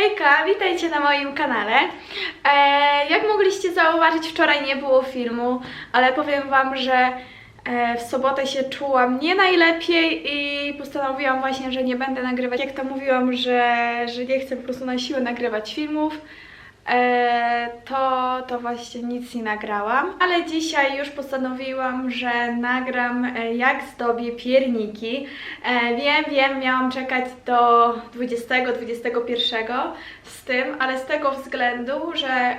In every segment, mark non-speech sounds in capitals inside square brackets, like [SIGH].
Hejka, witajcie na moim kanale. E, jak mogliście zauważyć, wczoraj nie było filmu, ale powiem Wam, że e, w sobotę się czułam nie najlepiej i postanowiłam właśnie, że nie będę nagrywać. Jak to mówiłam, że, że nie chcę po prostu na siłę nagrywać filmów, to, to właśnie nic nie nagrałam. Ale dzisiaj już postanowiłam, że nagram e, jak zdobię pierniki. E, wiem, wiem, miałam czekać do 20-21 z tym, ale z tego względu, że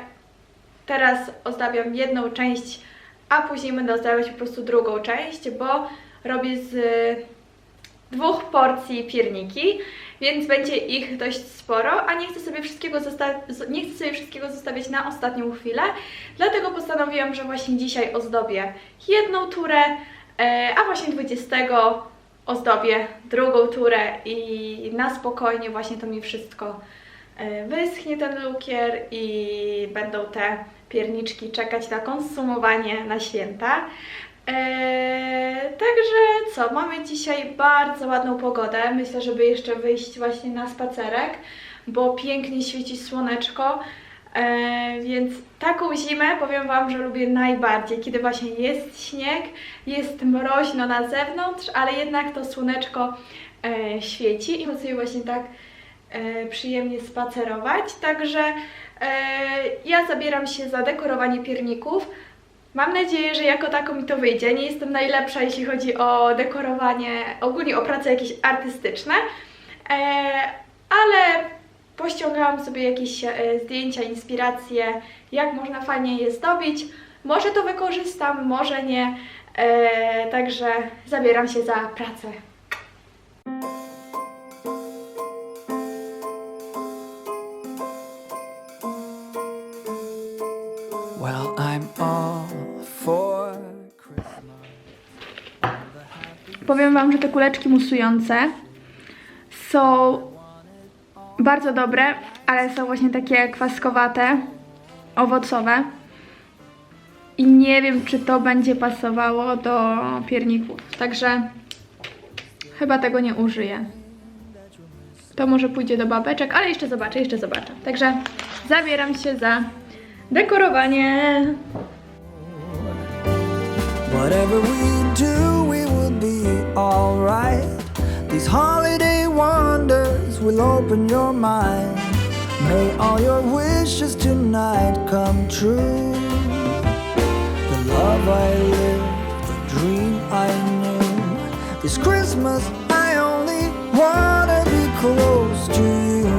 teraz ozdabiam jedną część, a później będę ozdabiać po prostu drugą część, bo robię z dwóch porcji pierniki, więc będzie ich dość sporo, a nie chcę sobie wszystkiego, nie chcę sobie wszystkiego zostawić na ostatnią chwilę, dlatego postanowiłam, że właśnie dzisiaj ozdobię jedną turę, e, a właśnie 20 ozdobię drugą turę i na spokojnie właśnie to mi wszystko e, wyschnie ten lukier i będą te pierniczki czekać na konsumowanie na święta. Eee, także co, mamy dzisiaj bardzo ładną pogodę. Myślę, żeby jeszcze wyjść właśnie na spacerek, bo pięknie świeci słoneczko. Eee, więc taką zimę powiem Wam, że lubię najbardziej, kiedy właśnie jest śnieg, jest mroźno na zewnątrz, ale jednak to słoneczko e, świeci i mogę sobie właśnie tak e, przyjemnie spacerować. Także e, ja zabieram się za dekorowanie pierników. Mam nadzieję, że jako tako mi to wyjdzie. Nie jestem najlepsza, jeśli chodzi o dekorowanie, ogólnie o prace jakieś artystyczne, e, ale pościągałam sobie jakieś e, zdjęcia, inspiracje, jak można fajnie je zdobić. Może to wykorzystam, może nie, e, także zabieram się za pracę. I'm all for Christmas. Powiem Wam, że te kuleczki musujące są bardzo dobre, ale są właśnie takie kwaskowate, owocowe. I nie wiem, czy to będzie pasowało do pierników. Także chyba tego nie użyję. To może pójdzie do babeczek, ale jeszcze zobaczę, jeszcze zobaczę. Także zabieram się za dekorowanie. Whatever we do, we will be alright. These holiday wonders will open your mind. May all your wishes tonight come true. The love I lived, the dream I knew. This Christmas, I only wanna be close to you.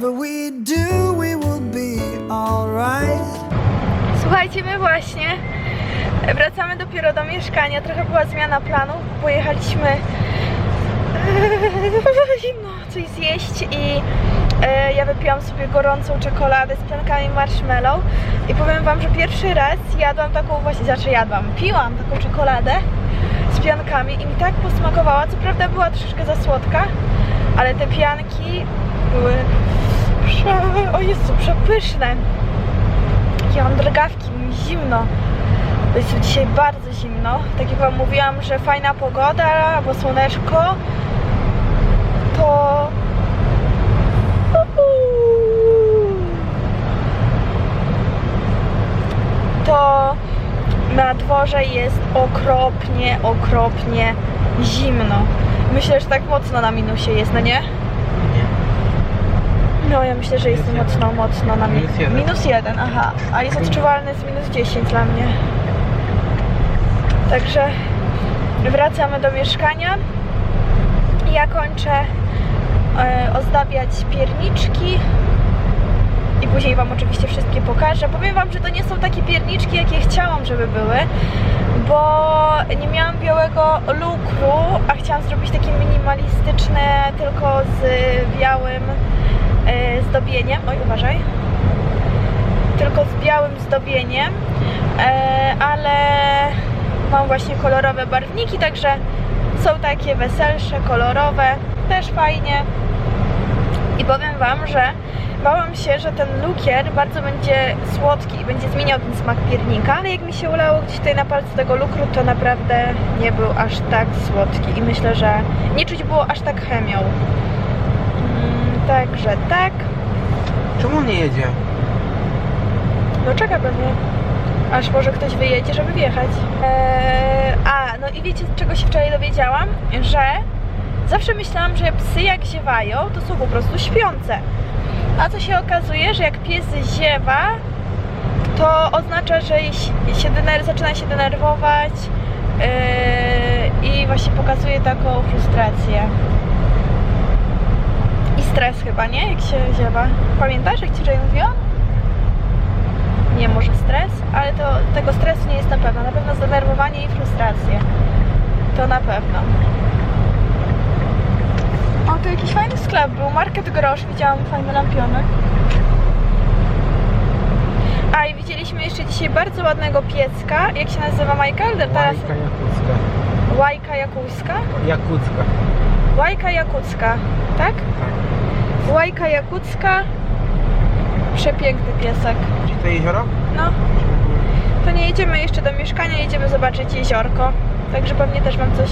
Whatever we do, we will be alright. Słuchajcie, my właśnie wracamy dopiero do mieszkania. Trochę była zmiana planów. Pojechaliśmy [LAUGHS] zimno coś zjeść i e, ja wypiłam sobie gorącą czekoladę z piankami marshmallow i powiem wam, że pierwszy raz jadłam taką właśnie, znaczy jadłam, piłam taką czekoladę z piankami i mi tak posmakowała, co prawda była troszeczkę za słodka, ale te pianki były prze... o Jezu, przepyszne. Ja mam drgawki, mi zimno. Bo Jest dzisiaj bardzo zimno. Tak jak Wam mówiłam, że fajna pogoda, bo słoneczko, to... To na dworze jest okropnie, okropnie zimno. Myślę, że tak mocno na minusie jest, no nie? No, ja myślę, że jest mocno, mocno na minus Minus jeden. Minus jeden, aha. A jest odczuwalny z minus 10 dla mnie. Także wracamy do mieszkania. Ja kończę e, ozdabiać pierniczki i później Wam oczywiście wszystkie pokażę. Powiem Wam, że to nie są takie pierniczki, jakie chciałam, żeby były, bo nie miałam białego lukru, a chciałam zrobić takie minimalistyczne, tylko z białym zdobieniem. Oj, uważaj. Tylko z białym zdobieniem, e, ale mam właśnie kolorowe barwniki, także są takie weselsze, kolorowe, też fajnie. I powiem Wam, że bałam się, że ten lukier bardzo będzie słodki i będzie zmieniał ten smak piernika, ale jak mi się ulało gdzieś tutaj na palcu tego lukru, to naprawdę nie był aż tak słodki i myślę, że nie czuć było aż tak chemią. Także tak. Czemu nie jedzie? No czeka pewnie. Aż może ktoś wyjedzie, żeby wjechać. Eee, a, no i wiecie czego się wczoraj dowiedziałam? Że zawsze myślałam, że psy jak ziewają, to są po prostu śpiące. A co się okazuje, że jak pies ziewa, to oznacza, że się- dener- zaczyna się denerwować eee, i właśnie pokazuje taką frustrację. Stres chyba, nie? Jak się ziewa. Pamiętasz, jak ci wczoraj mówiłam? nie może stres, ale to tego stresu nie jest na pewno. Na pewno zdenerwowanie i frustrację. To na pewno. O, to jakiś fajny sklep był. Market Grosz. Widziałam fajny lampionek. A i widzieliśmy jeszcze dzisiaj bardzo ładnego piecka. Jak się nazywa Michael? Teraz Łajka jakucka. Łajka Jakucka. Jakucka. Łajka Jakucka, tak? Łajka Jakucka. Przepiękny piesek. Czyli to jezioro? No, to nie jedziemy jeszcze do mieszkania, jedziemy zobaczyć jeziorko. Także pewnie też wam coś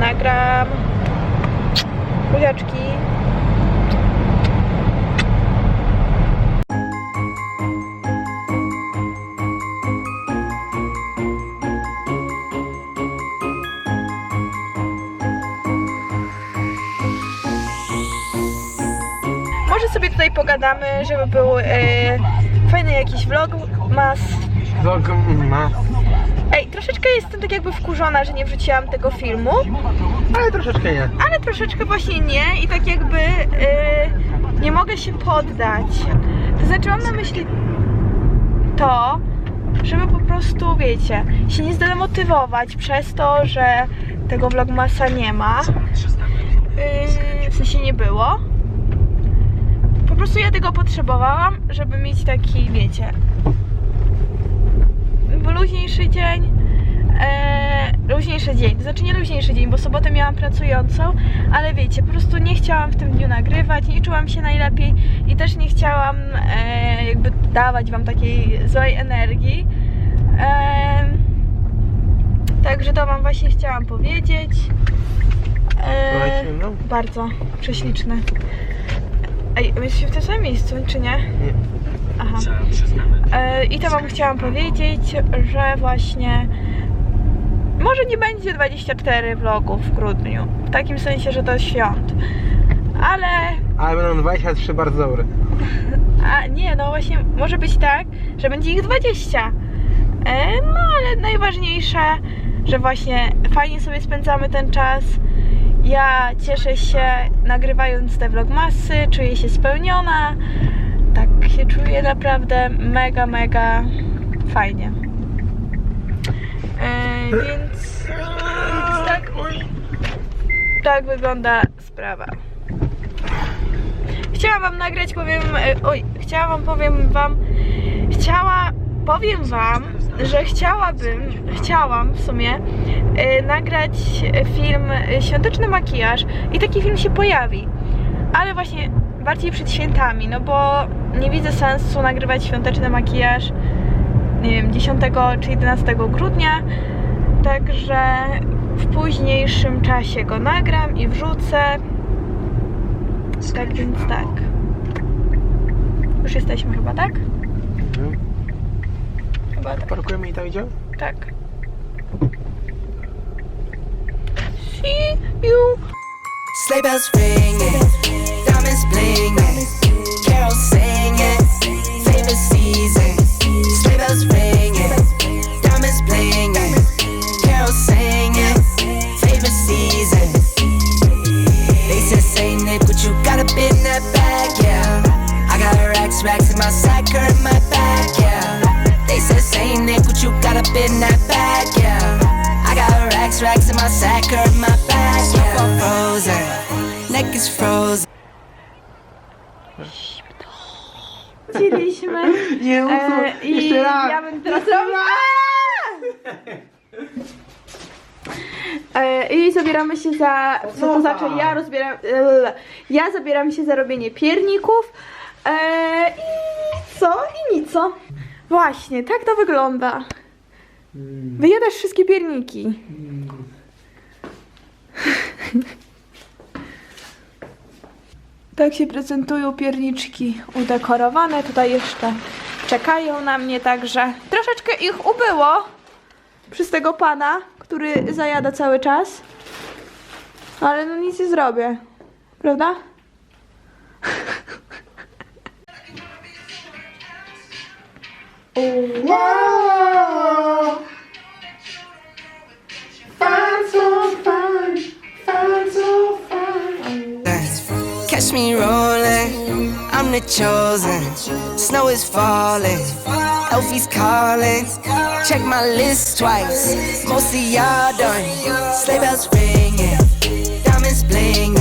nagram. Buziaczki. Pogadamy, żeby był e, fajny jakiś vlog. Mas. Vlog ma. Ej, troszeczkę jestem tak jakby wkurzona, że nie wrzuciłam tego filmu, Ale troszeczkę nie. ale troszeczkę właśnie nie i tak jakby y, nie mogę się poddać. To mam na myśli to, żeby po prostu, wiecie, się nie zdemotywować przez to, że tego vlogmasa nie ma. Yy, w sensie nie było. Po prostu ja tego potrzebowałam, żeby mieć taki, wiecie, luźniejszy dzień. E, luźniejszy dzień, to znaczy nie luźniejszy dzień, bo sobotę miałam pracującą, ale wiecie, po prostu nie chciałam w tym dniu nagrywać, nie czułam się najlepiej i też nie chciałam e, jakby dawać wam takiej złej energii. E, także to wam właśnie chciałam powiedzieć. E, no? bardzo prześliczne. Ej, my jesteśmy w tym samym miejscu, czy nie? Nie. Aha. E, I to Wam chciałam powiedzieć, że właśnie może nie będzie 24 vlogów w grudniu. W takim sensie, że to świąt. Ale Ale będą 23 bardzo dobre. a nie, no właśnie może być tak, że będzie ich 20. E, no ale najważniejsze, że właśnie fajnie sobie spędzamy ten czas. Ja cieszę się nagrywając te vlogmasy, czuję się spełniona. Tak się czuję naprawdę mega, mega fajnie. E, więc, więc [LAUGHS] tak, tak wygląda sprawa. Chciałam wam nagrać, powiem, e, oj, chciałam wam, powiem wam, chciała, powiem wam, że chciałabym, chciałam w sumie e, nagrać film Świąteczny makijaż i taki film się pojawi, ale właśnie bardziej przed świętami, no bo nie widzę sensu nagrywać świąteczny makijaż, nie wiem, 10 czy 11 grudnia, także w późniejszym czasie go nagram i wrzucę. Tak więc tak. Już jesteśmy chyba, tak? Chyba tak. Parkujemy i tam idziemy? Tak. See you. Sleigh bells ringing, diamonds blinging, carols singing, favorite season. Sleigh bells ringing, diamonds blinging, carols singing, favorite season. They said, say Nick, what you got up in that bag, yeah. I got racks, racks in my sack, or in my bag, yeah. They said, say Nick, what you got up in that bag, yeah. I got racks, racks in my sack, in my bag, yeah. Frozen, neck is frozen. Chcieliśmy. [LAUGHS] Nie, E, I jeszcze raz. ja będę teraz robiła. E, I zabieramy się za. Co to znaczy? Ja rozbieram. e, Ja zabieram się za robienie pierników. E, I co? I nic? Właśnie, tak to wygląda. Wyjadasz wszystkie pierniki. Tak się prezentują pierniczki udekorowane. Tutaj jeszcze czekają na mnie, także troszeczkę ich ubyło przez tego pana, który zajada cały czas. Ale no nic nie zrobię. Prawda? Catch me rolling, I'm the chosen. Snow is falling, Elfie's calling. Check my list twice, most of y'all done. Sleigh bells ringing, diamonds blinging,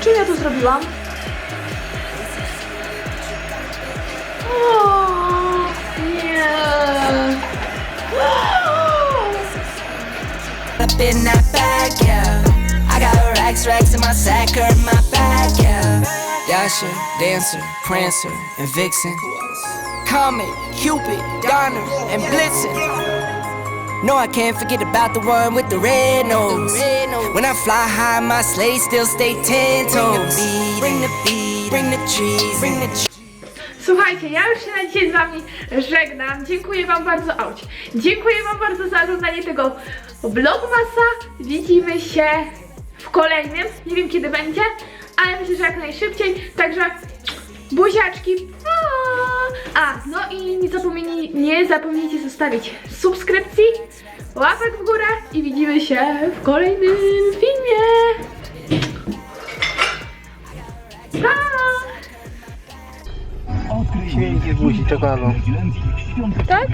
Czym ja to zrobiłam? O, nie. Up in that bag, yeah. I got racks, racks in my sack or in my bag, yeah. Dasher, Dancer, Prancer, and Vixen. Comet, Cupid, Donner, and Blitzen. No, I can't forget about the one with the red nose. When I fly high, my sleigh still stay ten toes. Bring the beat, bring the trees, bring the trees. Słuchajcie, ja już się na dzisiaj z wami żegnam. Dziękuję wam bardzo, auć. Dziękuję wam bardzo za oglądanie tego vlogmasa. Widzimy się w kolejnym. Nie wiem kiedy będzie, ale myślę, że jak najszybciej. Także buziaczki. A, no i nie, zapomnij, nie zapomnijcie zostawić subskrypcji, łapek w górę i widzimy się w kolejnym filmie. Pa! Śmiejki z buzi czekoladą. Tak?